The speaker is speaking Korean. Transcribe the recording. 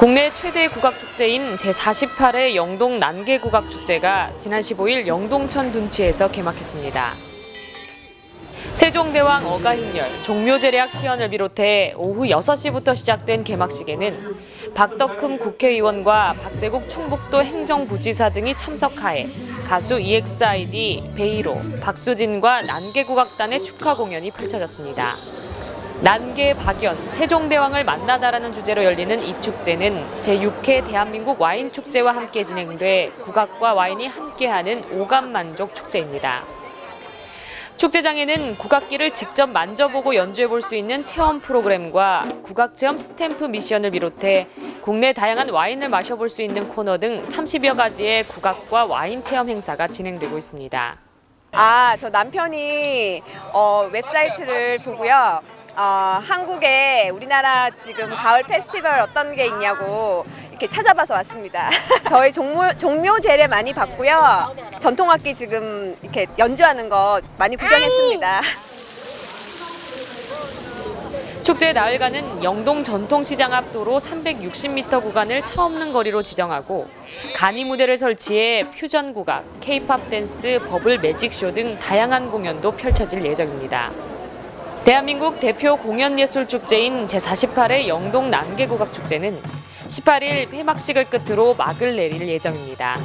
국내 최대 국악축제인 제48회 영동 난개국악축제가 지난 15일 영동천 둔치에서 개막했습니다. 세종대왕 어가흰열, 종묘제례학 시연을 비롯해 오후 6시부터 시작된 개막식에는 박덕흠 국회의원과 박재국 충북도 행정부지사 등이 참석하에 가수 EXID, 베이로, 박수진과 난개국악단의 축하 공연이 펼쳐졌습니다. 난개 박연, 세종대왕을 만나다라는 주제로 열리는 이 축제는 제6회 대한민국 와인 축제와 함께 진행돼 국악과 와인이 함께하는 오감 만족 축제입니다. 축제장에는 국악기를 직접 만져보고 연주해 볼 수 있는 체험 프로그램과 국악 체험 스탬프 미션을 비롯해 국내 다양한 와인을 마셔볼 수 있는 코너 등 30여 가지의 국악과 와인 체험 행사가 진행되고 있습니다. 아, 저 남편이 어, 웹사이트를 보고요. 어, 한국에 우리나라 지금 가을 페스티벌 어떤 게 있냐고 이렇게 찾아봐서 왔습니다. 저희 종묘, 종묘 제례 많이 봤고요. 전통악기 지금 이렇게 연주하는 거 많이 구경했습니다. 축제 나흘간은 영동 전통시장 앞 도로 360m 구간을 차 없는 거리로 지정하고 간이 무대를 설치해 퓨전 국악, 케이팝 댄스, 버블 매직쇼 등 다양한 공연도 펼쳐질 예정입니다. 대한민국 대표 공연예술축제인 제48회 영동 난개국악축제는 18일 폐막식을 끝으로 막을 내릴 예정입니다.